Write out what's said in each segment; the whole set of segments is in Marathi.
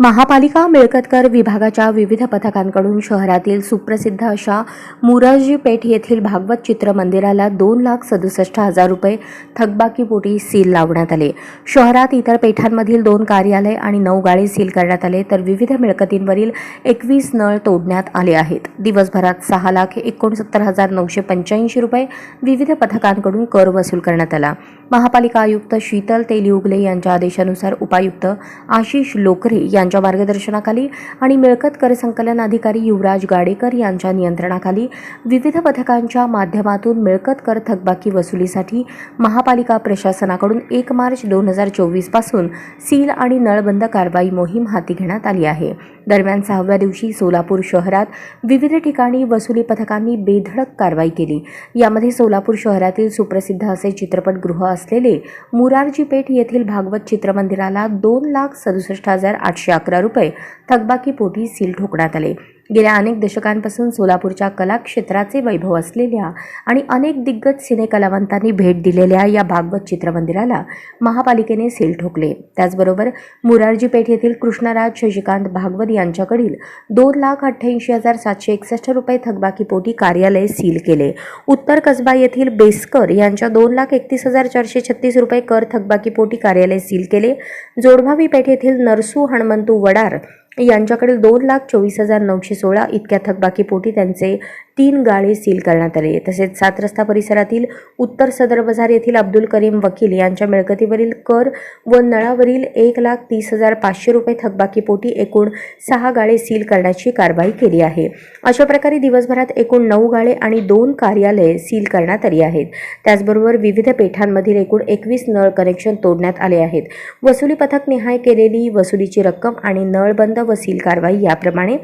महापालिका मिळकतकर विभागाच्या विविध पथकांकडून शहरातील सुप्रसिद्ध अशा मुरारजी पेठ येथील भागवत चित्र मंदिराला दोन लाख सदुसष्ट हजार रुपये थकबाकीपोटी सील लावण्यात आले. शहरात इतर पेठांमधील दोन कार्यालय आणि नऊ गाळे सील करण्यात आले तर विविध मिळकतींवरील एकवीस नळ तोडण्यात आले आहेत. दिवसभरात सहा लाख एकोणसत्तर हजार नऊशे पंच्याऐंशी रुपये विविध पथकांकडून कर वसूल करण्यात आला. महापालिका आयुक्त शीतल तेलिउगले यांच्या आदेशानुसार उपायुक्त आशिष लोकरे यांच्या मार्गदर्शनाखाली आणि मिळकत कर संकलन अधिकारी युवराज गाडेकर यांच्या नियंत्रणाखाली विविध पथकांच्या माध्यमातून मिळकत कर थकबाकी वसुलीसाठी महापालिका प्रशासनाकडून एक मार्च दोन हजार चोवीसपासून सील आणि नळबंद कारवाई मोहीम हाती घेण्यात आली आहे. दरम्यान सहाव्या दिवशी सोलापूर शहरात विविध ठिकाणी वसुली पथकांनी बेधडक कारवाई केली. यामध्ये सोलापूर शहरातील सुप्रसिद्ध असे चित्रपटगृह असलेले मुरारजी पेठ येथील भागवत चित्रमंदिराला दोन लाख सदुसष्ट हजार आठशे अकरा रुपये. थकबाकीपोटी सील ठोकण्यात आले. गेल्या अनेक दशकांपासून सोलापूरच्या कलाक्षेत्राचे वैभव असलेल्या आणि अनेक दिग्गज सिनेकलावंतांनी भेट दिलेल्या या भागवत चित्रमंदिराला महापालिकेने सील ठोकले. त्याचबरोबर मुरारजी पेठ येथील कृष्णराज शशिकांत भागवत यांच्याकडील दोन लाख अठ्ठ्याऐंशी हजार सातशे एकसष्ट रुपये थकबाकीपोटी कार्यालय सील केले. उत्तर कसबा येथील बेसकर यांच्या दोन लाख एकतीस हजार चारशे छत्तीस रुपये कर थकबाकीपोटी कार्यालय सील केले. जोडभावी पेठ येथील नरसू तू वडार. यांच्याकडील दोन लाख चोवीस हजार नऊशे सोळा इतक्या थकबाकीपोटी त्यांचे तीन गाळे सील करण्यात आले. तसेच सात रस्ता परिसरातील उत्तर सदर बाजार येथील अब्दुल करीम वकील यांच्या मिळकतीवरील कर व नळावरील एक लाख तीस हजार पाचशे रुपये थकबाकीपोटी एकूण सहा गाळे सील करण्याची कारवाई केली आहे. अशा प्रकारे दिवसभरात एकूण नऊ गाळे आणि दोन कार्यालये सील करण्यात आली आहेत. त्याचबरोबर विविध पेठांमधील एकूण एकवीस नळ कनेक्शन तोडण्यात आले आहेत. वसुली पथक निहाय केलेली वसुलीची रक्कम आणि नळबंद बंद वसील कारवाई याप्रमाणे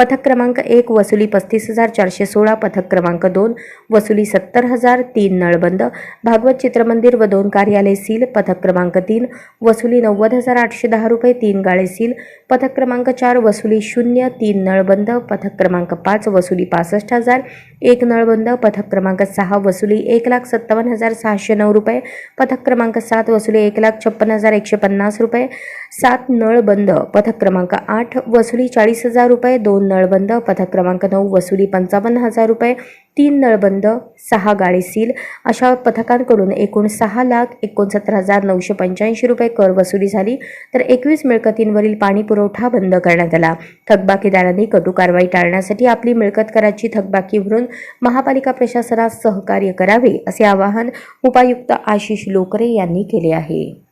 पथक क्रमांक एक वसुली पस्तीस हजार चारशे सोळा पथक क्रमांक दोन वसुली सत्तर हजार तीन नळबंद भागवत चित्रमंदिर व दोन कार्यालय सील पथक क्रमांक तीन वसुली नव्वद हजार आठशे दहा रुपये तीन गाळे सील पथक क्रमांक चार वसुली शून्य तीन नळबंद पथक क्रमांक पाच वसुली पासष्ट हजार एक नळबंद पथक क्रमांक सहा वसुली एक लाख सत्तावन्न हजार सहाशे नऊ रुपये पथक क्रमांक सात वसुली एक लाख छप्पन्न हजार एकशे पन्नास रुपये सात नळबंद पथक क्रमांक आठ वसुली चाळीस हजार रुपये दोन नळबंद पथक क्रमांक नऊ वसुली पंचावन्न हजार रुपये तीन नळबंद सहा गाडी सील. अशा पथकांकडून एकूण सहा लाख एकोणसत्तर हजार नऊशे पंच्याऐंशी रुपये कर वसुली झाली. तर एकवीस मिळकतींवरील पाणी पुरवठा बंद करण्यात आला. थकबाकीदारांनी कटू कारवाई टाळण्यासाठी आपली मिळकत कराची थकबाकी भरून महापालिका प्रशासनास सहकार्य करावे असे आवाहन उपायुक्त आशिष लोकरे यांनी केले आहे.